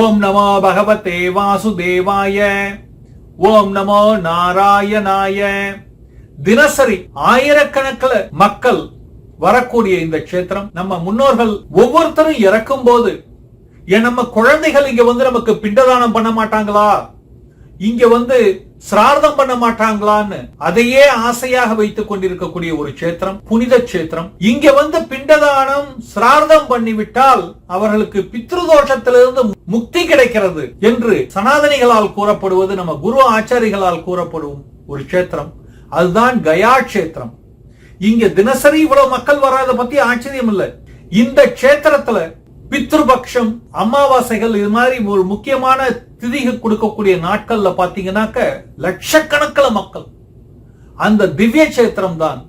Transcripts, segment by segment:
ஓம் நமோ பகவதே வாசுதேவாய. ஓம் நமோ நாராயணாய. தினசரி ஆயிரக்கணக்கில் மக்கள் வரக்கூடிய இந்த க்ஷேத்திரம் நம்ம முன்னோர்கள் ஒவ்வொருத்தரும் இறக்கும் போது ஏன் நம்ம குழந்தைகள் இங்க வந்து நமக்கு பிண்டதானம் பண்ண மாட்டாங்களா? இங்க வந்து சிரார்த்தம் பண்ண மாட்டாங்களான்னு அதையே ஆசையாக வைத்துக் கொண்டிருக்கக்கூடிய ஒரு க்ஷேத்திரம் புனித க்ஷேத்திரம். இங்க வந்து பிண்டதானம் சிரார்த்தம் பண்ணிவிட்டால் அவர்களுக்கு பித்ருதோஷத்திலிருந்து முக்தி கிடைக்கிறது என்று சனாதனிகளால் கூறப்படுவது நம்ம குரு ஆச்சாரிகளால் கூறப்படும் ஒரு க்ஷேத்திரம். அதுதான் கயா க்ஷேத்திரம். இங்க தினசரி இவ்வளவு மக்கள் வராத பத்தி ஆச்சரியம் இல்லை. இந்த க்ஷேத்திரத்துல பித்ருபக்ஷம் அமாவாசைகள் இது மாதிரி ஒரு முக்கியமான திதிகள் கொடுக்கக்கூடிய நாட்கள்ல பாத்தீங்கன்னாக்க லட்சக்கணக்கில் மக்கள். அந்த திவ்ய சேத்திரம் தான்.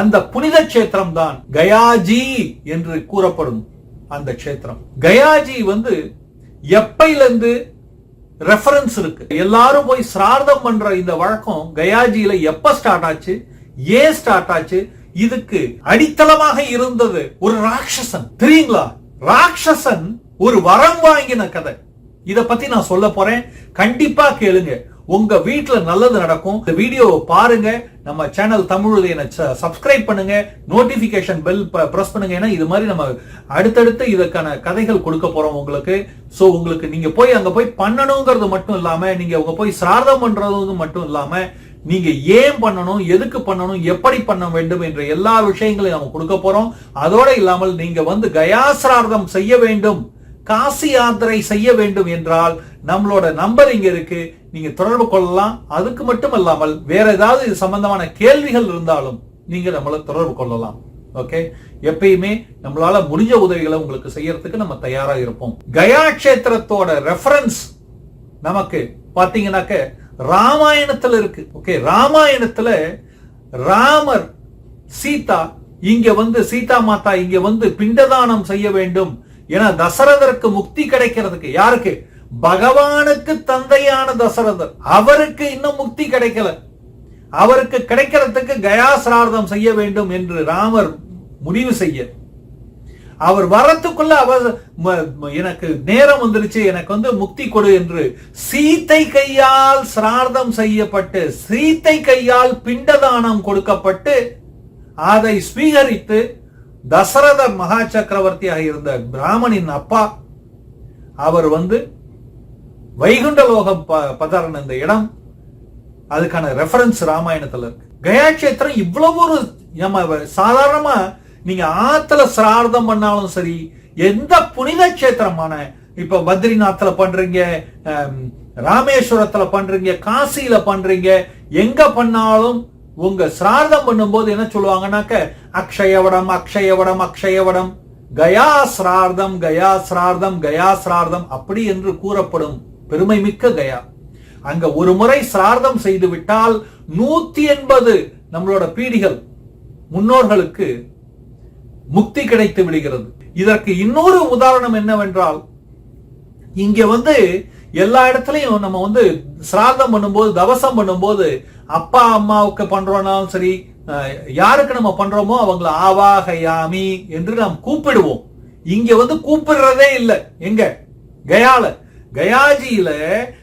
அந்த புனித சேத்திரம் தான். கயாஜி என்று கூறப்படும் அந்த சேத்திரம் கயாஜி வந்து எப்பையிலிருந்து ரெஃபரன்ஸ் இருக்கு? எல்லாரும் போய் சிரார்த்தம் பண்ற இந்த வழக்கம் கயாஜியில எப்ப ஸ்டார்ட் ஆச்சு? ஏன் ஸ்டார்ட் ஆச்சு? இதுக்கு அடித்தளமாக இருந்தது ஒரு ராட்சசன். தெரியுங்களா? ராட்சசன் ஒரு வரம் வாங்கின கதை. இத பத்தி நான் சொல்ல போறேன். கண்டிப்பா கேளுங்க. உங்க வீட்டுல நல்லது நடக்கும். இந்த வீடியோவை பாருங்க. நம்ம சேனல் தமிழ் சப்ஸ்கிரைப் பண்ணுங்க. நோட்டிபிகேஷன் பெல் பிரஸ் பண்ணுங்க. ஏன்னா இது மாதிரி நம்ம அடுத்தடுத்து இதற்கான கதைகள் கொடுக்க போறோம் உங்களுக்கு. சோ உங்களுக்கு நீங்க போய் அங்க போய் பண்ணணுங்கிறது மட்டும் இல்லாம நீங்க உங்க போய் சிரார்த்தம் பண்றது மட்டும் இல்லாம நீங்க ஏன் பண்ணணும் எதுக்கு பண்ணணும் எப்படி பண்ண வேண்டும் என்ற எல்லா விஷயங்களையும் நம்ம கொடுக்க போறோம். அதோட இல்லாமல் நீங்க வந்து கயாசிரார்த்தம் செய்ய வேண்டும். காசி யாத்திரை செய்ய வேண்டும் என்றால் நம்மளோட நம்பர் இங்க இருக்கு. நீங்க தொடர்பு கொள்ளலாம். அதுக்கு மட்டும் இல்லாமல் வேற ஏதாவது இது சம்பந்தமான கேள்விகள் இருந்தாலும் நீங்க நம்மள தொடர்பு கொள்ளலாம். ஓகே எப்பயுமே நம்மளால முடிஞ்ச உதவிகளை உங்களுக்கு செய்யறதுக்கு நம்ம தயாரா இருப்போம். கயா கஷேத்திரத்தோட ரெஃபரன்ஸ் நமக்கு பாத்தீங்கன்னாக்க ராமாயணத்துல இருக்கு. ஓகே ராமாயணத்துல ராமர் சீதா இங்க வந்து சீதா மாதா இங்க வந்து பிண்டதானம் செய்ய வேண்டும். ஏன்னா தசரதருக்கு முக்தி கிடைக்கிறதுக்கு யாருக்கு? பகவானுக்கு தந்தையான தசரதர். அவருக்கு இன்னும் முக்தி கிடைக்கல. அவருக்கு கிடைக்கிறதுக்கு கயாசிரார்த்தம் செய்ய வேண்டும் என்று ராமர் முடிவு செய்ய. அவர் வரத்துக்குள்ள அவர் எனக்கு நேரம் வந்துருச்சு எனக்கு வந்து முக்தி கொடு என்று சீத்தை கையால் சிரார்த்தம் செய்யப்பட்டு சீத்தை கையால் பிண்டதானம் கொடுக்கப்பட்டு அதை ஸ்வீகரித்து தசரத மகா சக்கரவர்த்தியாக இருந்த பிராமணின் அப்பா அவர் வந்து வைகுண்டலோகம் பதறன இந்த இடம் அதுக்கான ரெஃபரன்ஸ் ராமாயணத்துல இருக்கு. கயாட்சேத்திரம் இவ்வளவு ஒரு நம்ம சாதாரணமா நீங்க ஆத்துல சிரார்த்தம் பண்ணாலும் சரி எந்த புனித கஷேத்திரமான இப்ப பத்ரிநாத்ல பண்றீங்க ராமேஸ்வரத்துல பண்றீங்க காசியில பண்றீங்க எங்க பண்ணாலும் உங்க சிரார்த்தம் பண்ணும்போது என்ன சொல்லுவாங்கன்னாக்க அக்ஷயவடம் அக்ஷயவடம் அக்ஷயவடம் கயா சிரார்த்தம் கயா சிரார்த்தம் கயா சிரார்த்தம் அப்படி என்று கூறப்படும் பெருமை மிக்க கயா. அங்க ஒரு முறை சிரார்த்தம் செய்து விட்டால் நூத்தி எண்பது நம்மளோட பீடிகள் முன்னோர்களுக்கு முக்தி கிடைத்து விடுகிறது. இதற்கு இன்னொரு உதாரணம் என்னவென்றால் இங்க வந்து எல்லா இடத்துலையும் நம்ம வந்து சிராதம் பண்ணும்போது தவசம் பண்ணும்போது அப்பா அம்மாவுக்கு பண்றோம்னாலும் சரி யாருக்கு நம்ம பண்றோமோ அவங்கள ஆவாகயாமி என்று நாம் கூப்பிடுவோம். இங்க வந்து கூப்பிடுறதே இல்லை. எங்க? கயால. கயாஜியில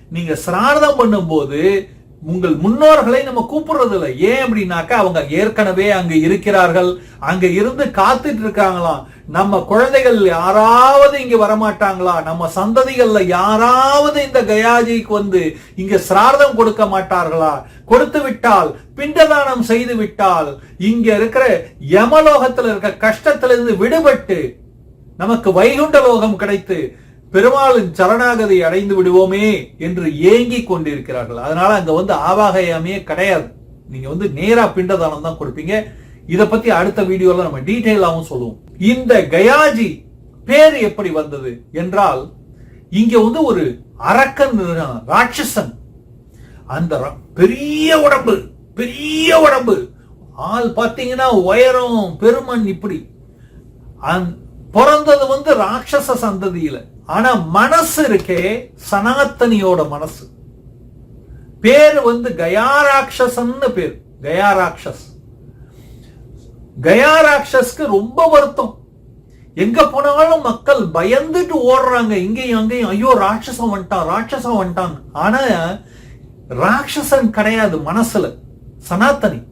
நீங்க சிராதம் பண்ணும்போது உங்கள் முன்னோர்களை நம்ம கூப்பிடுறது இல்லை ஏன் அப்படின்னாக்கா அவங்க ஏற்கனவே அங்க இருக்கிறார்கள். அங்க இருந்து காத்துட்டு இருக்காங்களாம். நம்ம குழந்தைகள் யாராவது இங்க வரமாட்டாங்களா? நம்ம சந்ததிகள்ல யாராவது இந்த கயாஜிக்கு வந்து இங்க சிரார்த்தம் கொடுக்க மாட்டார்களா? கொடுத்து விட்டால் பிண்டதானம் செய்து விட்டால் இங்க இருக்கிற யமலோகத்துல இருக்க கஷ்டத்திலிருந்து விடுபட்டு நமக்கு வைகுண்ட லோகம் கிடைத்து பெருமாளின் சரணாகதி அடைந்து விடுவோமே என்று ஏங்கி கொண்டிருக்கிறார்கள். அதனால அங்க வந்து ஆவாகையாமே கிடையாது. நீங்க வந்து நேரா பிண்டதானம் தான் கொடுப்பீங்க. இதை பத்தி அடுத்த வீடியோல நம்ம டீட்டெயிலாகவும் சொல்லுவோம். இந்த கயாஜி பேர் எப்படி வந்தது என்றால் இங்க வந்து ஒரு அரக்கன் ராட்சசன். அந்த பெரிய உடம்பு பெரிய உடம்பு. ஆள் பாத்தீங்கன்னா உயரம் பெருமன் இப்படி. பிறந்தது வந்து ராட்சச சந்ததியில. ஆனா மனசு இருக்கே சனாத்தனியோட மனசு. பேர் வந்து கயாராட்சசன்னு பேர். கயாராட்சஸ். கயாராட்சஸ்க்கு ரொம்ப வருத்தம். எங்க போனாலும் மக்கள் பயந்துட்டு ஓடுறாங்க. இங்கேயும் அங்கேயும் ஐயோ ராட்சசம் வந்துட்டான் ராட்சசம் வந்துட்டான். ஆனா ராட்சசன் கிடையாது மனசுல. சனாத்தனி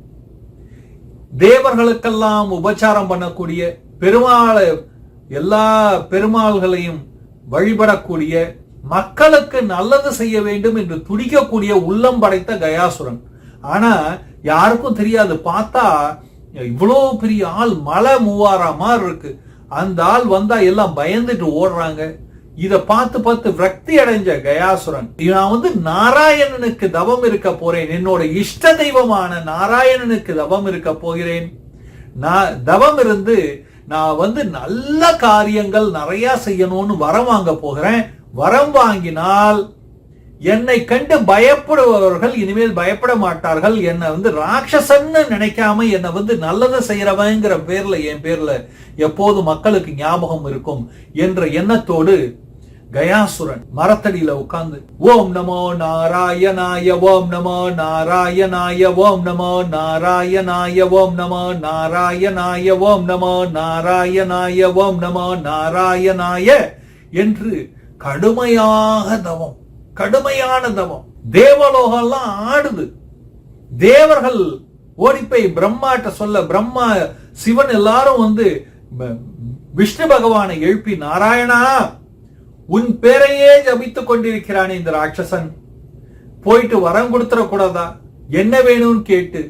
தேவர்களுக்கெல்லாம் உபச்சாரம் பண்ணக்கூடிய பெருமாளை எல்லா பெருமாள்களையும் வழிபடக்கூடிய மக்களுக்கு நல்லது செய்ய வேண்டும் என்று துடிக்கக்கூடிய உள்ளம் படைத்த கயாசுரன். ஆனா யாருக்கும் தெரியாது. பார்த்தா இவ்வளோ பெரிய ஆள் மலை மூவாரா மாதிரி இருக்கு. அந்த ஆள் வந்தா எல்லாம் பயந்துட்டு ஓடுறாங்க. இத பார்த்து பார்த்து விரக்தி அடைஞ்ச கயாசுரன் நான் வந்து நாராயணனுக்கு தவம் இருக்க போறேன். என்னோட இஷ்ட தெய்வமான நாராயணனுக்கு தவம் இருக்க போகிறேன். நான் தவம் இருந்து நான் வந்து நல்ல காரியங்கள் நிறைய செய்யணும்னு வரம் வாங்க போகிறேன். வரம் வாங்கினால் என்னை கண்டு பயப்படுபவர்கள் இனிமேல் பயப்பட மாட்டார்கள். என்னை வந்து ராட்சசன்னு நினைக்காம என்னை வந்து நல்லதை செய்யறவங்கிற பேர்ல என் பேர்ல எப்போது மக்களுக்கு ஞாபகம் இருக்கும் என்ற எண்ணத்தோடு கயாசுரன் மரத்தடியில உட்கார்ந்து ஓம் நமோ நாராயணாய ஓம் நமோ நாராயணாய ஓம் நமோ நாராயணாய ஓம் நமோ நாராயணாய ஓம் நமோ நாராயணாய ஓம் நமோ நாராயணாய என்று கடுமையாக தவம் கடுமையான தவம். தேவலோகம்லாம் ஆடுது. தேவர்கள் ஓடிப்பை பிரம்மாட்ட சொல்ல பிரம்மா சிவன் எல்லாரும் வந்து விஷ்ணு பகவானை எழுப்பி நாராயணா உன் பேரையே ஜபித்துக் கொண்டிருக்கிறானே இந்த ராட்சசன். போயிட்டு வரம் கொடுத்துட கூடாதா என்ன வேணும்னு கேட்டு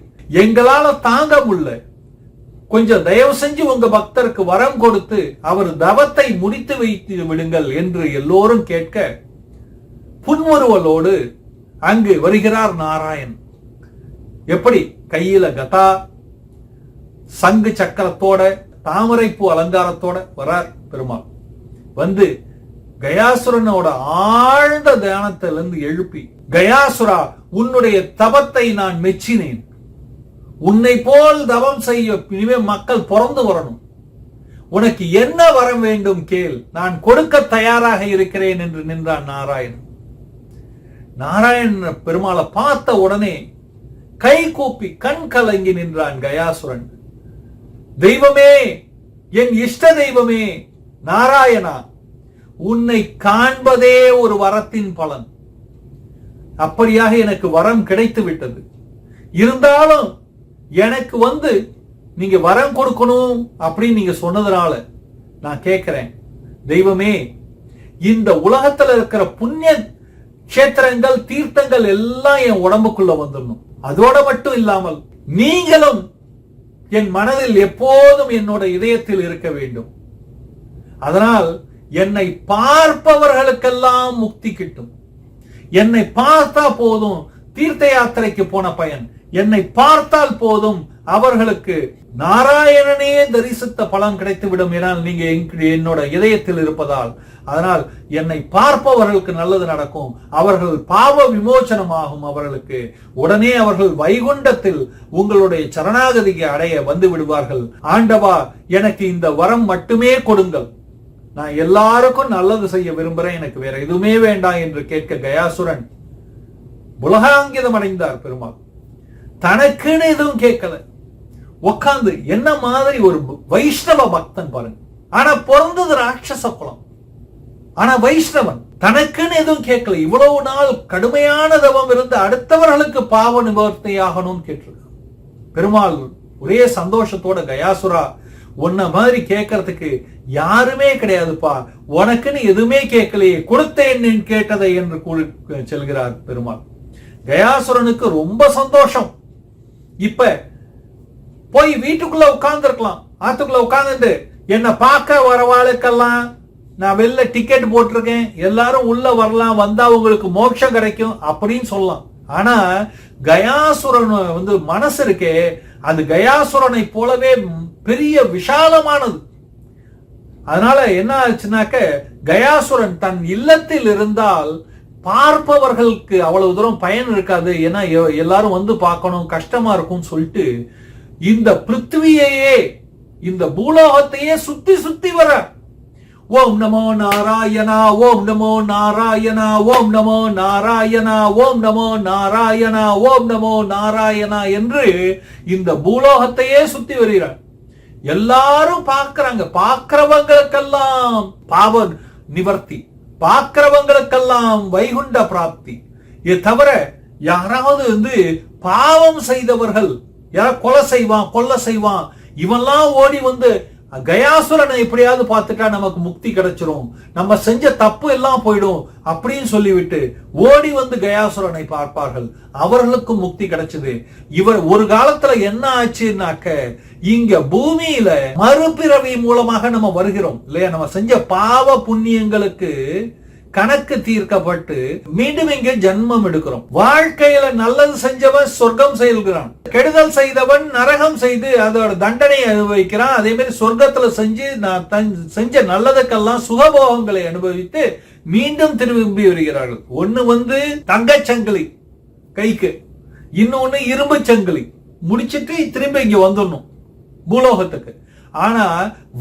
எங்களால தாங்க முடியல. கொஞ்சம் தயவு செஞ்சு உங்க பக்தருக்கு வரம் கொடுத்து அவர் தவத்தை முடித்து வைத்து விடுங்கள் என்று எல்லோரும் கேட்க புன்முறுவலோடு அங்கு வருகிறார் நாராயண் எப்படி? கையில கதா சங்கு சக்கரத்தோட தாமரைப்பூ அலங்காரத்தோட வரார் பெருமாள். வந்து கயாசுரனோட ஆழ்ந்த தியானத்திலிருந்து எழுப்பி கயாசுரா உன்னுடைய தவத்தை நான் மெச்சினேன். உன்னை போல் தவம் செய்ய இனிமே மக்கள் பிறந்து வரணும். உனக்கு என்ன வரம் வேண்டும் கேள். நான் கொடுக்க தயாராக இருக்கிறேன் என்று நின்றான் நாராயணன். நாராயண பெருமாளை பார்த்த உடனே கை கூப்பி கண் கலங்கி நின்றான் கயாசுரன். தெய்வமே என் இஷ்ட தெய்வமே நாராயணா உன்னை காண்பதே ஒரு வரத்தின் பலன். அப்படியாக எனக்கு வரம் கிடைத்து விட்டது. இருந்தாலும் எனக்கு வந்து நீங்க வரம் கொடுக்கணும் அப்படின்னு நீங்க சொன்னதுனால நான் கேட்கிறேன் தெய்வமே இந்த உலகத்துல இருக்கிற புண்ணிய கஷேத்திரங்கள் தீர்த்தங்கள் எல்லாம் என் உடம்புக்குள்ள வந்துடணும். அதோட மட்டும் இல்லாமல் நீங்களும் என் மனதில் எப்போதும் என்னோட இதயத்தில் இருக்க வேண்டும். அதனால் என்னை பார்ப்பவர்களுக்கெல்லாம் முக்தி கிட்டும். என்னை பார்த்தா போதும் தீர்த்த யாத்திரைக்கு போன பயன். என்னை பார்த்தால் போதும் அவர்களுக்கு நாராயணனே தரிசித்த பலன் கிடைத்துவிடும் என நீங்க என்னோட இதயத்தில் இருப்பதால். அதனால் என்னை பார்ப்பவர்களுக்கு நல்லது நடக்கும். அவர்கள் பாவ விமோச்சனமாகும் அவர்களுக்கு. உடனே அவர்கள் வைகுண்டத்தில் உங்களுடைய சரணாகதிக்கு அடைய வந்து விடுவார்கள். ஆண்டவா எனக்கு இந்த வரம் மட்டுமே கொடுங்கள். நான் எல்லாருக்கும் நல்லது செய்ய விரும்புறேன் எனக்கு வேற எதுவுமே வேண்டாம் என்று கேட்க கயாசுரன் உலகாங்கிதம் அடைந்தார் பெருமாள். தனக்குன்னு எதுவும் கேட்கல. உக்காந்து என்ன மாதிரி ஒரு வைஷ்ணவ பக்தன் பாருங்க. ஆனா பிறந்தது ராட்சச குலம். ஆனா வைஷ்ணவன் தனக்குன்னு எதுவும் கேட்கல. இவ்வளவு நாள் கடுமையான தவம் இருந்து அடுத்தவர்களுக்கு பாவ நிவர்த்தி ஆகணும்னு கேட்டிருக்கான். பெருமாள் ஒரே சந்தோஷத்தோட கயாசுரா உன்ன மாதிரி கேட்கறதுக்கு யாருமே கிடையாதுப்பா. உனக்குன்னு எதுவுமே கேட்கலையே கொடுத்தேன் நீ கேட்டதை என்று கூறி செல்கிறார் பெருமாள். கயாசுரனுக்கு ரொம்ப சந்தோஷம். இப்ப போய் வீட்டுக்குள்ள உட்கார்ந்துருக்கலாம். ஆத்துக்குள்ள உட்கார்ந்துட்டு என்ன பார்க்க வரவாளுக்கெல்லாம் நான் வெளில டிக்கெட் போட்டிருக்கேன். எல்லாரும் உள்ள வரலாம். வந்தா உங்களுக்கு மோட்சம் கிடைக்கும் அப்படின்னு சொல்லலாம். ஆனா கயாசுரன் வந்து மனசு இருக்கே அது கயாசுரனை போலவே பெரிய விஷாலமானது. அதனால என்ன ஆச்சுனாக்க கயாசுரன் தன் இல்லத்தில் இருந்தால் பார்ப்பவர்களுக்கு அவ்வளவு தூரம் பயன் இருக்காது. ஏன்னா எ- எல்லாரும் வந்து பார்க்கணும் கஷ்டமா இருக்கும்னு சொல்லிட்டு இந்த பிருத்திவியையே இந்த பூலோகத்தையே சுத்தி சுத்தி வர ஓம் நமோ நாராயணா ஓம் நமோ நாராயணா ஓம் நமோ நாராயணா ஓம் நமோ நாராயணா ஓம் நமோ நாராயணா என்று இந்த பூலோகத்தையே சுத்தி வருகிறார். எல்லாரும் பார்க்கிறாங்க. பார்க்கிறவங்களுக்கெல்லாம் பாவ நிவர்த்தி. பார்க்கிறவங்களுக்கெல்லாம் வைகுண்ட பிராப்தி. இது தவிர யாராவது வந்து பாவம் செய்தவர்கள் யாரா கொலை செய்வான் கொல்ல செய்வான் இவெல்லாம் ஓடி வந்து கயாசுரனை எப்படியாவது பார்த்துட்டா நமக்கு முக்தி கிடைச்சிரும். நம்ம செஞ்ச தப்பு எல்லாம் போயிடும் அப்படின்னு சொல்லிவிட்டு ஓடி வந்து கயாசுரனை பார்ப்பார்கள். அவர்களுக்கும் முக்தி கிடைச்சது. இவர் ஒரு காலத்துல என்ன ஆச்சுன்னாக்க இங்க பூமியில மறுபிறவி மூலமாக நம்ம வருகிறோம். இல்லையா? நம்ம செஞ்ச பாவ புண்ணியங்களுக்கு கணக்கு தீர்க்கப்பட்டு மீண்டும் இங்கே ஜன்மம் எடுக்கிறோம். வாழ்க்கையில நல்லது செஞ்சவன் சொர்க்கம் செய்கிறான். கெடுதல் செய்தவன் நரகம் செய்து அதோட தண்டனை அனுபவிக்கிறான். அதே மாதிரி சொர்க்கத்துல செஞ்சு நான் தன் செஞ்ச நல்லதுக்கெல்லாம் சுகபோகங்களை அனுபவித்து மீண்டும் திரும்பி வருகிறார்கள். ஒன்னு வந்து தங்கச்சங்கிலி கைக்கு. இன்னொன்னு இரும்பு சங்கிலி. முடிச்சிட்டு திரும்ப இங்க வந்துடணும். பூலோகத்துக்கு. ஆனா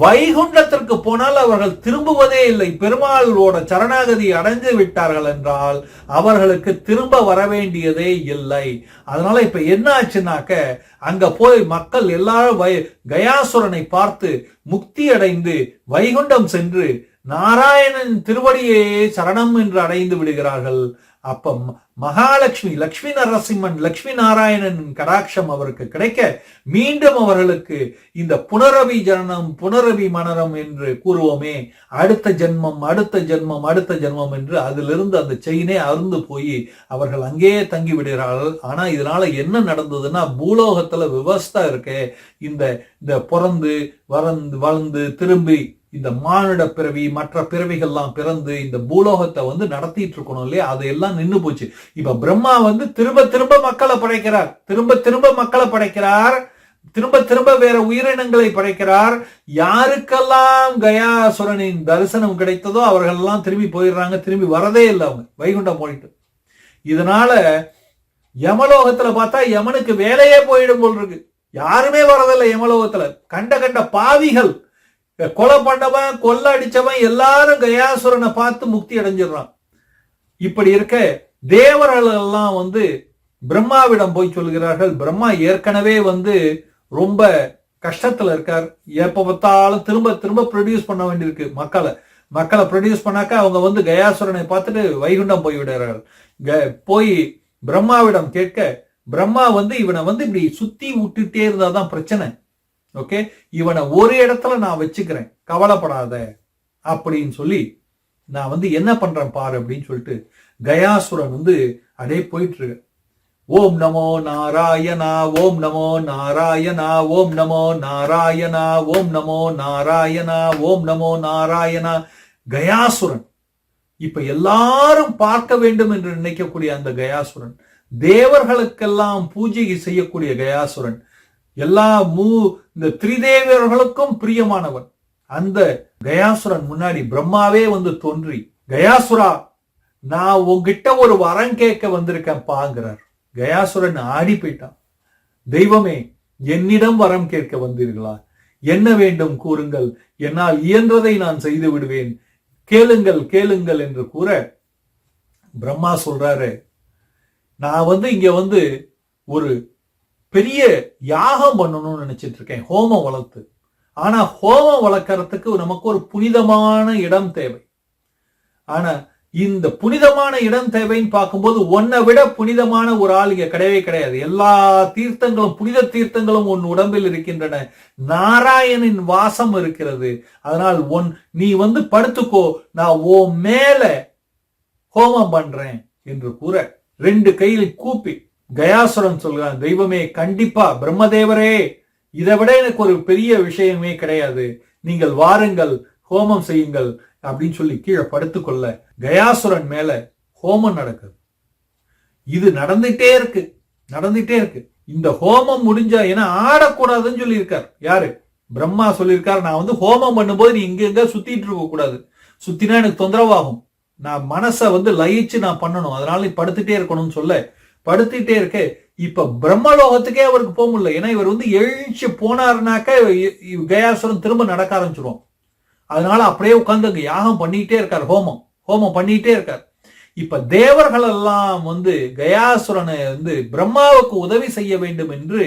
வைகுண்டத்திற்கு போனால் அவர்கள் திரும்புவதே இல்லை. பெருமாளோட சரணாகதி அடைந்து விட்டார்கள் என்றால் அவர்களுக்கு திரும்ப வர வேண்டியதே இல்லை. அதனால இப்ப என்ன ஆச்சுனாக்க அங்க போய் மக்கள் எல்லாரும் வை கயாசுரனை பார்த்து முக்தி அடைந்து வைகுண்டம் சென்று நாராயணன் திருவடியே சரணம் என்று அடைந்து விடுகிறார்கள். அப்ப மகாலட்சுமி லக்ஷ்மி நரசிம்மன் லக்ஷ்மி நாராயணன் கடாட்சம் அவருக்கு கிடைக்க மீண்டும் அவர்களுக்கு இந்த புனரவி ஜனனம் புனரவி மனரம் என்று கூறுவோமே. அடுத்த ஜென்மம் அடுத்த ஜென்மம் அடுத்த ஜென்மம் என்று அதிலிருந்து அந்த செயினே அருந்து போய் அவர்கள் அங்கேயே தங்கி விடுகிறார்கள். ஆனா இதனால என்ன நடந்ததுன்னா பூலோகத்துல விவஸ்தா இருக்கே. இந்த இந்த பிறந்து வளர்ந்து வளர்ந்து திரும்பி இந்த மானிட பிறவி மற்ற பிறவிகள்லாம் பிறந்து இந்த பூலோகத்தை வந்து நடத்திட்டு இருக்கணும் இல்லையா? அதையெல்லாம் நின்று போச்சு. இப்ப பிரம்மா வந்து திரும்ப திரும்ப மக்களை படைக்கிறார். திரும்ப திரும்ப மக்களை படைக்கிறார். திரும்ப திரும்ப வேற உயிரினங்களை படைக்கிறார். யாருக்கெல்லாம் கயாசுரனின் தரிசனம் கிடைத்ததோ அவர்கள் எல்லாம் திரும்பி போயிடுறாங்க. திரும்பி வரதே இல்லை அவங்க. வைகுண்டம் போயிட்டு. இதனால யமலோகத்துல பார்த்தா யமனுக்கு வேலையே போயிடும் போல் இருக்கு. யாருமே வரதில்லை யமலோகத்துல. கண்ட கண்ட பாவிகள். கொலை பண்ணவன் கொல்ல அடிச்சவன் எல்லாரும் கயாசுரனை பார்த்து முக்தி அடைஞ்சிடுறான். இப்படி இருக்க தேவர்கள் எல்லாம் வந்து பிரம்மாவிடம் போய் சொல்கிறார்கள். பிரம்மா ஏற்கனவே வந்து ரொம்ப கஷ்டத்துல இருக்கார். எப்ப பார்த்தாலும் திரும்ப திரும்ப ப்ரொடியூஸ் பண்ண வேண்டியிருக்கு மக்களை. மக்களை ப்ரொடியூஸ் பண்ணாக்க அவங்க வந்து கயாசுரனை பார்த்துட்டு வைகுண்டம் போய்விடுறார்கள் போய் பிரம்மாவிடம் கேட்க பிரம்மா வந்து இவனை வந்து இப்படி சுத்தி விட்டுட்டே இருந்தாதான் பிரச்சனை. ஓகே? இவனை ஒரு இடத்துல நான் வச்சுக்கிறேன். கவலைப்படாத. அப்படின்னு சொல்லி நான் வந்து என்ன பண்றேன் பாரு அப்படின்னு சொல்லிட்டு கயாசுரன் வந்து அடே போயிட்டு இருக்கு. ஓம் நமோ நாராயணா ஓம் நமோ நாராயணா ஓம் நமோ நாராயணா ஓம் நமோ நாராயணா ஓம் நமோ நாராயணா. கயாசுரன். இப்ப எல்லாரும் பார்க்க வேண்டும் என்று நினைக்கக்கூடிய அந்த கயாசுரன் தேவர்களுக்கெல்லாம் பூஜை செய்யக்கூடிய கயாசுரன் எல்லா மூ இந்த திரிதேவியர்களுக்கும் பிரியமானவன். அந்த கயாசுரன் முன்னாடி பிரம்மாவே வந்து தோன்றி கயாசுரா நான் உங்ககிட்ட ஒரு வரம் கேட்க வந்திருக்கேன் பாங்கிறார் கயாசுரன் ஆடி போயிட்டான். தெய்வமே என்னிடம் வரம் கேட்க வந்தீர்களா? என்ன வேண்டும் கூறுங்கள். என்னால் இயன்றதை நான் செய்து விடுவேன். கேளுங்கள் கேளுங்கள் என்று கூற பிரம்மா சொல்றாரு. நான் வந்து இங்க வந்து ஒரு பெரிய யாகம் பண்ணணும்னு நினைச்சிட்டு இருக்கேன். ஹோமம் வளர்த்து. ஆனா ஹோமம் வளர்க்கறதுக்கு நமக்கு ஒரு புனிதமான இடம் தேவை. ஆனா இந்த புனிதமான இடம் தேவைன்னு பார்க்கும்போது ஒன்னை விட புனிதமான ஒரு ஆள் இங்க கிடையவே கிடையாது. எல்லா தீர்த்தங்களும் புனித தீர்த்தங்களும் உன் உடம்பில் இருக்கின்றன. நாராயணின் வாசம் இருக்கிறது. அதனால் ஒன் நீ வந்து படுத்துக்கோ. நான் ஓ மேல ஹோமம் பண்றேன் என்று கூற ரெண்டு கையில் கூப்பி கயாசுரன் சொல்கிறான் தெய்வமே கண்டிப்பா பிரம்மதேவரே இதை விட எனக்கு ஒரு பெரிய விஷயமே கிடையாது. நீங்கள் வாருங்கள் ஹோமம் செய்யுங்கள் அப்படின்னு சொல்லி கீழே படுத்துக்கொள்ள கயாசுரன் மேல ஹோமம் நடக்குது. இது நடந்துட்டே இருக்கு. நடந்துட்டே இருக்கு. இந்த ஹோமம் முடிஞ்சா ஏன்னா ஆடக்கூடாதுன்னு சொல்லியிருக்கார். யாரு? பிரம்மா சொல்லியிருக்காரு. நான் வந்து ஹோமம் பண்ணும்போது நீ இங்க எங்க சுத்திட்டு இருக்க கூடாது. சுத்தினா எனக்கு தொந்தரவாகும். நான் மனசை வந்து லயிச்சு நான் பண்ணணும். அதனால நீ படுத்துட்டே இருக்கணும்னு சொல்ல படுத்திட்டே இருக்கு. இப்ப பிரம்மலோகத்துக்கே அவருக்கு போக முடியல. ஏன்னா இவர் வந்து எழுச்சி போனாருனாக்க கயாசுரன் திரும்ப நடக்க ஆரம்பிச்சிடும் அதனால அப்படியே உட்கார்ந்து அங்க யாகம் பண்ணிக்கிட்டே இருக்கார் ஹோமம். ஹோமம் பண்ணிக்கிட்டே இருக்கார். இப்ப தேவர்கள் எல்லாம் வந்து கயாசுரனை வந்து பிரம்மாவுக்கு உதவி செய்ய வேண்டும் என்று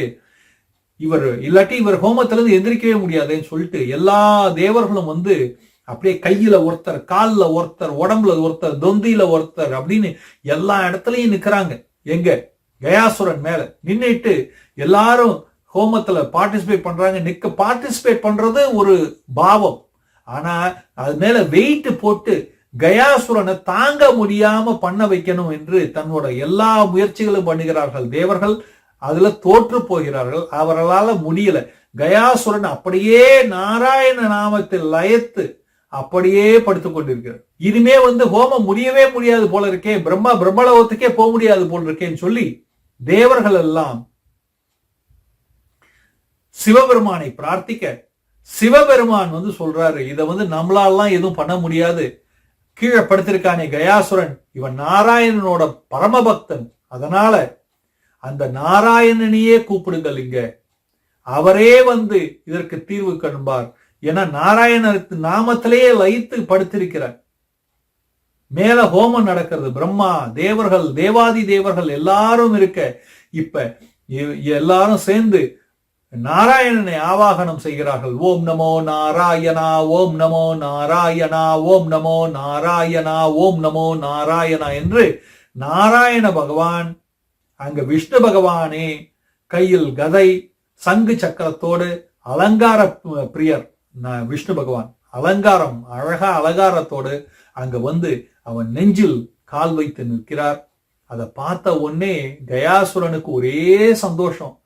இவர் இல்லாட்டி இவர் ஹோமத்திலிருந்து எந்திரிக்கவே முடியாதுன்னு சொல்லிட்டு எல்லா தேவர்களும் வந்து அப்படியே கையில ஒருத்தர் காலில் ஒருத்தர் உடம்புல ஒருத்தர் தொந்தியில ஒருத்தர் அப்படின்னு எல்லா இடத்துலயும் நிக்கிறாங்க. எங்க? கயாசுரன் மேல. நின்னுட்டு எல்லாரும் ஹோமத்துல பார்ட்டிசிபேட் பண்றாங்க. நிக்க பார்ட்டிசிபேட் பண்றது ஒரு பாவம். ஆனா அது மேல வெயிட் போட்டு கயாசுரனை தாங்க முடியாம பண்ண வைக்கணும் என்று தன்னோட எல்லா முயற்சிகளும் பண்ணுகிறார்கள் தேவர்கள். அதுல தோற்று போகிறார்கள். அவர்களால முடியல. கயாசுரன் அப்படியே நாராயண நாமத்தில் லயத்து அப்படியே படுத்துக் கொண்டிருக்கிறார். இனிமே வந்து ஹோமம் முடியவே முடியாது போல இருக்கே பிரம்மா பிரம்மலோகத்துக்கே போக முடியாது போல இருக்கேன்னு சொல்லி தேவர்கள் எல்லாம் சிவபெருமானை பிரார்த்திக்க சிவபெருமான் வந்து சொல்றாரு இதை வந்து நம்மளாலாம் எதுவும் பண்ண முடியாது. கீழே படுத்திருக்கானே கயாசுரன் இவன் நாராயணனோட பரமபக்தன். அதனால அந்த நாராயணனையே கூப்பிடுங்கள் இங்க. அவரே வந்து இதற்கு தீர்வு கண்பார். ஏன்னா நாராயணருக்கு நாமத்திலேயே வைத்து படுத்திருக்கிறார் மேல ஹோமம் நடக்கிறது. பிரம்மா தேவர்கள் தேவாதி தேவர்கள் எல்லாரும் இருக்க இப்ப எல்லாரும் சேர்ந்து நாராயணனை ஆவாகனம் செய்கிறார்கள். ஓம் நமோ நாராயணா ஓம் நமோ நாராயணா ஓம் நமோ நாராயணா ஓம் நமோ நாராயணா என்று நாராயண பகவான் அங்க விஷ்ணு பகவானே கையில் கதை சங்கு சக்கரத்தோடு அலங்கார பிரியர் விஷ்ணு பகவான். அலங்காரம் அழகா அலங்காரத்தோடு அங்க வந்து அவன் நெஞ்சில் கால் வைத்து நிற்கிறார். அதை பார்த்த உடனே கயாசுரனுக்கு ஒரே சந்தோஷம்.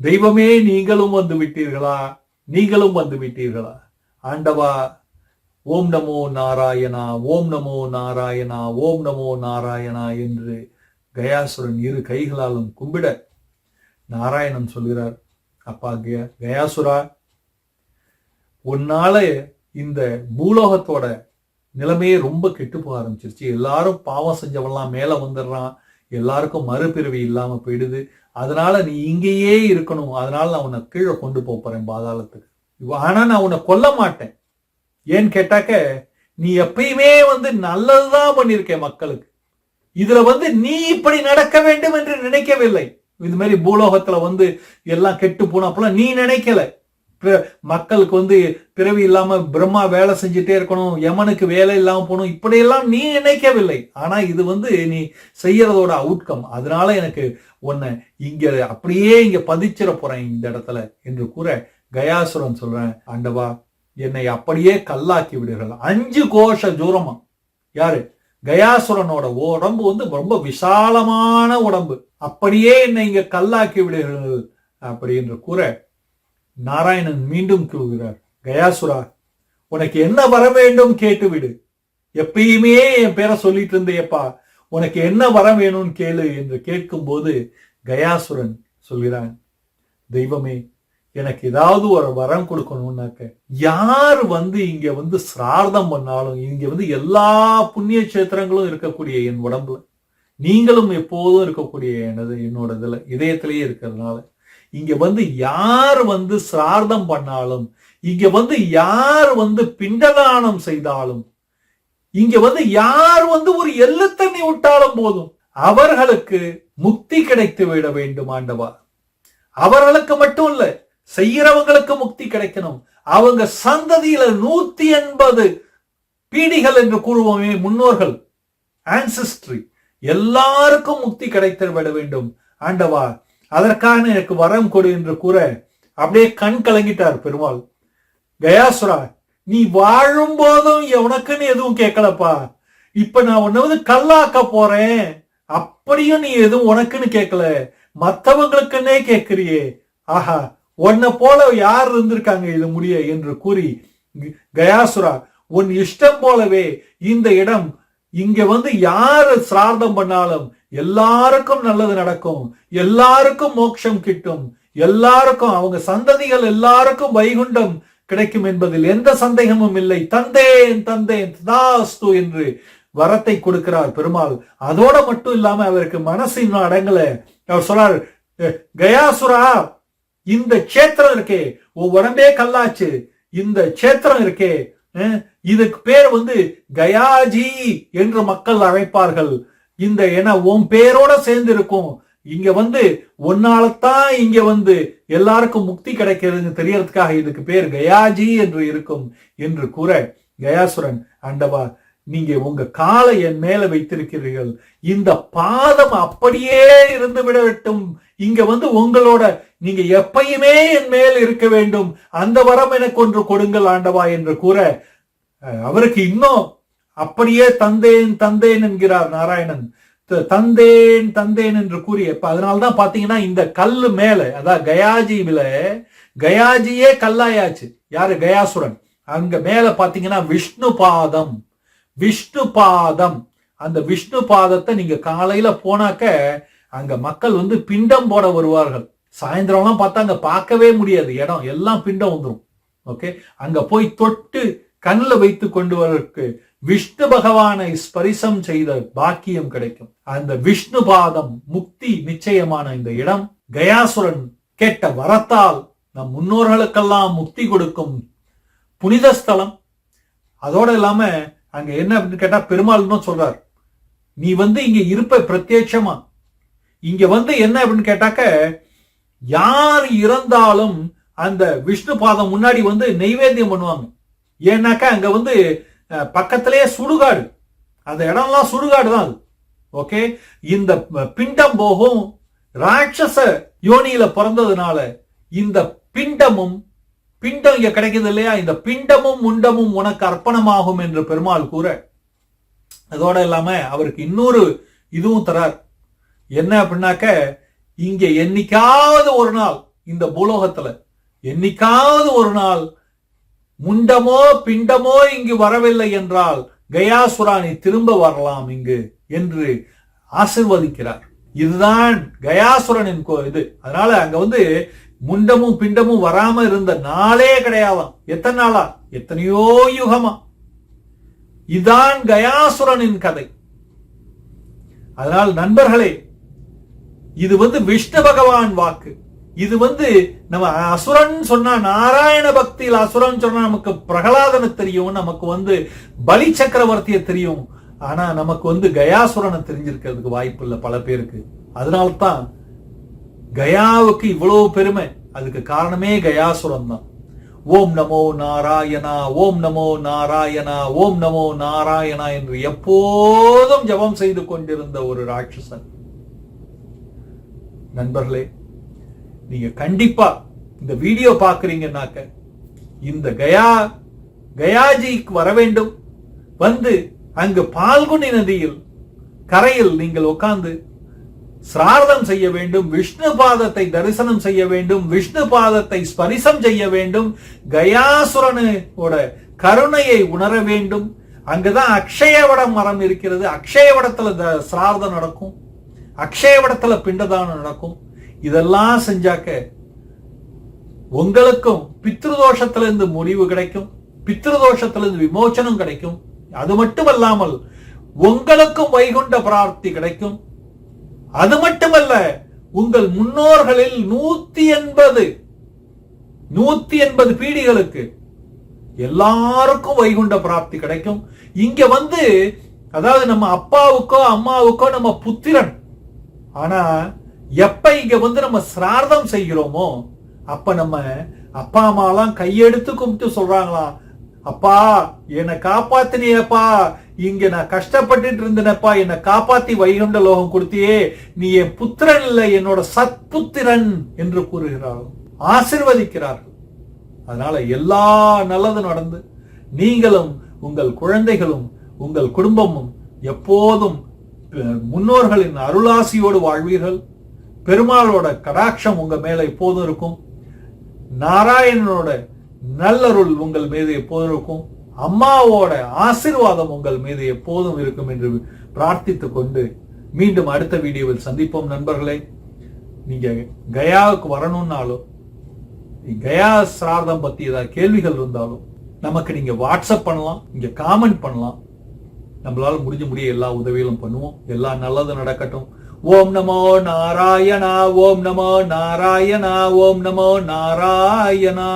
தெய்வமே நீங்களும் வந்து விட்டீர்களா? நீங்களும் வந்து விட்டீர்களா? ஆண்டவா ஓம் நமோ நாராயணா ஓம் நமோ நாராயணா ஓம் நமோ நாராயணா என்று கயாசுரன் இரு கைகளாலும் கும்பிட நாராயணன் சொல்கிறார். அப்பா கயா- கயாசுரா உன்னால இந்த பூலோகத்தோட நிலைமையே ரொம்ப கெட்டு போக ஆரம்பிச்சிருச்சு. எல்லாரும் பாவம் செஞ்சவன்லாம் மேல வந்துடுறான். எல்லாருக்கும் மறுபிறவி இல்லாம போயிடுது. அதனால நீ இங்கேயே இருக்கணும். அதனால நான் உன்னை கீழே கொண்டு போறேன் பாதாளத்துக்கு. ஆனால் ஆனா நான் உன்னை கொல்ல மாட்டேன். ஏன்னு கேட்டாக்க நீ எப்பயுமே வந்து நல்லதுதான் பண்ணிருக்க மக்களுக்கு. இதுல வந்து நீ இப்படி நடக்க வேண்டும் என்று நினைக்கவில்லை. இது மாதிரி பூலோகத்துல வந்து எல்லாம் கெட்டு போனப்பெல்லாம் நீ நினைக்கல. மக்களுக்கு வந்து பிறவி இல்லாம பிரம்மா வேலை செஞ்சுட்டே இருக்கணும் யமனுக்கு வேலை இல்லாம போகணும் இப்படியெல்லாம் நீ நினைக்கவில்லை. ஆனா இது வந்து நீ செய்யறதோட அவுட்கம் அதனால எனக்கு உன்னை இங்க அப்படியே இங்க பதிச்சிட போறேன் இந்த இடத்துல என்று கூற கயாசுரன் சொல்றேன். ஆண்டவா என்னை அப்படியே கல்லாக்கி விடுகள் அஞ்சு கோஷ தூரமா யாரு? கயாசுரனோட உடம்பு வந்து ரொம்ப விசாலமான உடம்பு. அப்படியே என்னை இங்க கல்லாக்கி விடுகிறது அப்படி என்று கூற நாராயணன் மீண்டும் கூறுகிறார் கயாசுரா உனக்கு என்ன வர வேண்டும் கேட்டு விடு எப்பயுமே என் பேரை சொல்லிட்டு இருந்தேப்பா உனக்கு என்ன வர வேணும்னு கேளு என்று கேட்கும்போது கயாசுரன் சொல்கிறான் தெய்வமே எனக்கு ஏதாவது ஒரு வரம் கொடுக்கணும்னாக்க யார் வந்து இங்க வந்து சிரார்த்தம் பண்ணாலும் இங்க வந்து எல்லா புண்ணிய கஷேத்திரங்களும் இருக்கக்கூடிய என் உடம்புல நீங்களும் எப்போதும் இருக்கக்கூடிய எனது என்னோட இதுல இதயத்திலேயே இருக்கிறதுனால இங்க வந்து யார் வந்து சிரார்த்தம் பண்ணாலும் இங்க வந்து யார் வந்து பிண்டதானம் செய்தாலும் இங்க வந்து யார் வந்து ஒரு எள்ளு தண்ணி விட்டாலும் போதும். அவர்களுக்கு முக்தி கிடைத்து விட வேண்டும் ஆண்டவா அவர்களுக்கு மட்டும் இல்ல செய்யறவங்களுக்கு முக்தி கிடைக்கணும். அவங்க சந்ததியில நூத்தி எண்பது பீடிகள் என்று கூறுவோமே முன்னோர்கள் ஆன்சிஸ்ட்ரி எல்லாருக்கும் முக்தி கிடைத்து விட வேண்டும். ஆண்டவா அதற்கான எனக்கு வரம் கொடு என்று கூற அப்படியே கண் கலங்கிட்டார் பெருமாள். கயாசுரா நீ வாழும் போதும் உனக்குன்னு எதுவும் கேட்கலப்பா. இப்ப நான் உன்னை வந்து கல்லாக்க போறேன். அப்படியும் நீ எதுவும் உனக்குன்னு கேட்கல. மத்தவங்களுக்குன்னே கேட்கிறியே. ஆஹா உன்னை போல யார் இருந்திருக்காங்க இது முடிய? என்று கூறி கயாசுரா உன் இஷ்டம் போலவே இந்த இடம் இங்க வந்து யாரு சிரார்த்தம் பண்ணாலும் எல்லாருக்கும் நல்லது நடக்கும். எல்லாருக்கும் மோட்சம் கிட்டும். எல்லாருக்கும் அவங்க சந்ததிகள் எல்லாருக்கும் வைகுண்டம் கிடைக்கும் என்பதில் எந்த சந்தேகமும் இல்லை. தந்தேன் தந்தேன் தாஸ்து என்று வரத்தை கொடுக்கிறார் பெருமாள். அதோட மட்டும் இல்லாம அவருக்கு மனசு இன்னும் அடங்கல. அவர் சொல்றார் கயாசுரா இந்த கஷேத்திரம் இருக்கே உன் உடம்பே கல்லாச்சு. இந்த கஷேத்திரம் இருக்கே அஹ், இதுக்கு பேர் வந்து கயாஜி என்று மக்கள் அழைப்பார்கள். இந்த என உன் பேரோட சேர்ந்து இருக்கும் இங்க வந்து ஒன்னாலத்தான் இங்க வந்து எல்லாருக்கும் முக்தி கிடைக்கிறதுன்னு தெரியறதுக்காக இதுக்கு பேர் கயாஜி என்று இருக்கும் என்று கூற கயாசுரன் ஆண்டவா நீங்க உங்க காலை என் மேல வைத்திருக்கிறீர்கள். இந்த பாதம் அப்படியே இருந்து விடட்டும். இங்க வந்து உங்களோட நீங்க எப்பயுமே என் மேல் இருக்க வேண்டும். அந்த வரம் எனக்கு ஒன்று கொடுங்கள் ஆண்டவா என்று கூற அவருக்கு இன்னும் அப்படியே தந்தேன் தந்தேன் என்கிறார் நாராயணன். தந்தேன் தந்தேன் என்று கூறிய அதனால்தான் பாத்தீங்கன்னா இந்த கல்லு மேல அதான் கயாஜியில கயாஜியே கல்லாயாச்சு. யாரு? கயாசுரன். அங்க மேல பாத்தீங்கன்னா விஷ்ணு பாதம். விஷ்ணு பாதம். அந்த விஷ்ணு பாதத்தை நீங்க காலையில போனாக்க அங்க மக்கள் வந்து பிண்டம் போட வருவார்கள். சாயந்தரம்லாம் பார்த்தா அங்க பார்க்கவே முடியாது. இடம் எல்லாம் பிண்டம் வந்துடும் ஓகே? அங்க போய் தொட்டு கண்ணுல வைத்து கொண்டு வரக்கு விஷ்ணு பகவானை ஸ்பரிசம் செய்த பாக்கியம் கிடைக்கும். அந்த விஷ்ணு பாதம் முக்தி நிச்சயமான இந்த இடம். கயாசுரன் கேட்ட வரத்தால் நம் முன்னோர்களுக்கெல்லாம் முக்தி கொடுக்கும் புனித ஸ்தலம். அதோடு இல்லாம அங்க என்ன அப்படின்னு கேட்டா பெருமாள் சொல்றார். நீ வந்து இங்க இருப்ப பிரத்யட்சமா இங்க வந்து என்ன அப்படின்னு கேட்டாக்க யார் இறந்தாலும் அந்த விஷ்ணு பாதம் முன்னாடி வந்து நெய்வேத்தியம் பண்ணுவாங்க. ஏன்னாக்கா அங்க வந்து பக்கத்திலேயே சுடுகாடு. அந்த இடம்லாம் சுடுகாடு தான் அது. ஓகே? இந்த பிண்டம் போகும் ராட்சச யோனியில பிறந்ததுனால இந்த பிண்டமும் பிண்டம் இங்க கிடைக்குது இல்லையா? இந்த பிண்டமும் முண்டமும் உனக்கு அர்ப்பணமாகும் என்று பெருமாள் கூற அதோட இல்லாம அவருக்கு இன்னொரு இதுவும் தரார். என்ன அப்படின்னாக்க இங்க என்னைக்காவது ஒரு நாள் இந்த பூலோகத்துல என்னைக்காவது ஒரு நாள் முண்டமோ பிண்டமோ இங்கு வரவில்லை என்றால் கயாசுராணி திரும்ப வரலாம் இங்கு என்று ஆசிர்வதிக்கிறார். இதுதான் கயாசுரனின் கோ- இது. அதனால அங்க வந்து முண்டமும் பிண்டமும் வராம இருந்த நாளே கிடையாதாம். எத்தனை நாளா? எத்தனையோ யுகமா. இதான் கயாசுரனின் கதை. அதனால் நண்பர்களே இது வந்து விஷ்ணு பகவான் வாக்கு. இது வந்து நம்ம அசுரன் சொன்னா நாராயண பக்தியில் அசுரன் சொன்னா நமக்கு பிரகலாதனை தெரியும் நமக்கு வந்து பலி சக்கரவர்த்திய தெரியும். ஆனா நமக்கு வந்து கயாசுரனை தெரிஞ்சிருக்கிறதுக்கு வாய்ப்பு இல்லை பல பேருக்கு. அதனால்தான் கயாவுக்கு இவ்வளவு பெருமை. அதுக்கு காரணமே கயாசுரம் தான். ஓம் நமோ நாராயணா ஓம் நமோ நாராயணா ஓம் நமோ நாராயணா என்று எப்போதும் ஜெபம் செய்து கொண்டிருந்த ஒரு ராட்சசன். நண்பர்களே நீங்க கண்டிப்பா இந்த வீடியோ பாக்குறீங்கன்னாக்க இந்த கயா கயாஜிக்கு வர வேண்டும். வந்து அங்கு பால்குனி நதியில் கரையில் நீங்கள் உட்கார்ந்து சிரார்த்தம் செய்ய வேண்டும் விஷ்ணு பாதத்தை தரிசனம் செய்ய வேண்டும் விஷ்ணு பாதத்தை ஸ்பரிசம் செய்ய வேண்டும் கயாசுரனோட கருணையை உணர வேண்டும். அங்குதான் அக்ஷயவடம் மரம் இருக்கிறது. அக்ஷயவடத்துல த- சிரார்த்தம் நடக்கும். அக்ஷயவடத்துல பிண்டதானம் நடக்கும். இதெல்லாம் செஞ்சாக்க உங்களுக்கும் பித்ருதோஷத்திலிருந்து முடிவு கிடைக்கும் பித்ருதோஷத்திலிருந்து விமோச்சனம் கிடைக்கும். அது மட்டுமல்லாமல் உங்களுக்கும் வைகுண்ட பிரார்த்தி கிடைக்கும். அது மட்டுமல்ல உங்கள் முன்னோர்களில் நூத்தி எண்பது நூத்தி எண்பது பீடிகளுக்கு எல்லாருக்கும் வைகுண்ட பிராப்தி கிடைக்கும். இங்க வந்து அதாவது நம்ம அப்பாவுக்கோ அம்மாவுக்கோ நம்ம புத்திரன். ஆனா எப்ப இங்க வந்து நம்ம சிரார்த்தம் செய்கிறோமோ அப்ப நம்ம அப்பா அம்மாலாம் கையெடுத்து கும்பிட்டு சொல்றாங்களா அப்பா என்னை காப்பாத்தினியப்பா இங்க நான் கஷ்டப்பட்டுட்டு இருந்தேனப்பா என்னை காப்பாத்தி வைகுண்ட லோகம் கொடுத்தியே நீ என் புத்திரன் இல்லை என்னோட சத்புத்திரன் என்று கூறுகிறார்கள். ஆசிர்வதிக்கிறார்கள். அதனால எல்லா நல்லதும் நடந்து நீங்களும் உங்கள் குழந்தைகளும் உங்கள் குடும்பமும் எப்போதும் முன்னோர்களின் அருளாசியோடு வாழ்வீர்கள். பெருமாளோட கடாட்சம் உங்க மேல எப்போதும் இருக்கும். நாராயணனோட நல்லருள் உங்கள் மீது எப்போதும் இருக்கும். அம்மாவோட ஆசீர்வாதம் உங்கள் மீது எப்போதும் இருக்கும் என்று பிரார்த்தித்து கொண்டு மீண்டும் அடுத்த வீடியோவில் சந்திப்போம் நண்பர்களே. நீங்க கயாவுக்கு வரணும்னாலும் கயா சிரார்த்தம் பத்தி ஏதாவது கேள்விகள் இருந்தாலும் நமக்கு நீங்க வாட்ஸ்அப் பண்ணலாம் இங்க காமெண்ட் பண்ணலாம். நம்மளால முடிஞ்ச முடிய எல்லா உதவிகளும் பண்ணுவோம். எல்லாம் நல்லது நடக்கட்டும். ஓம் நமோ நாராயணா ஓம் நமோ நாராயணா ஓம் நமோ நாராயணா.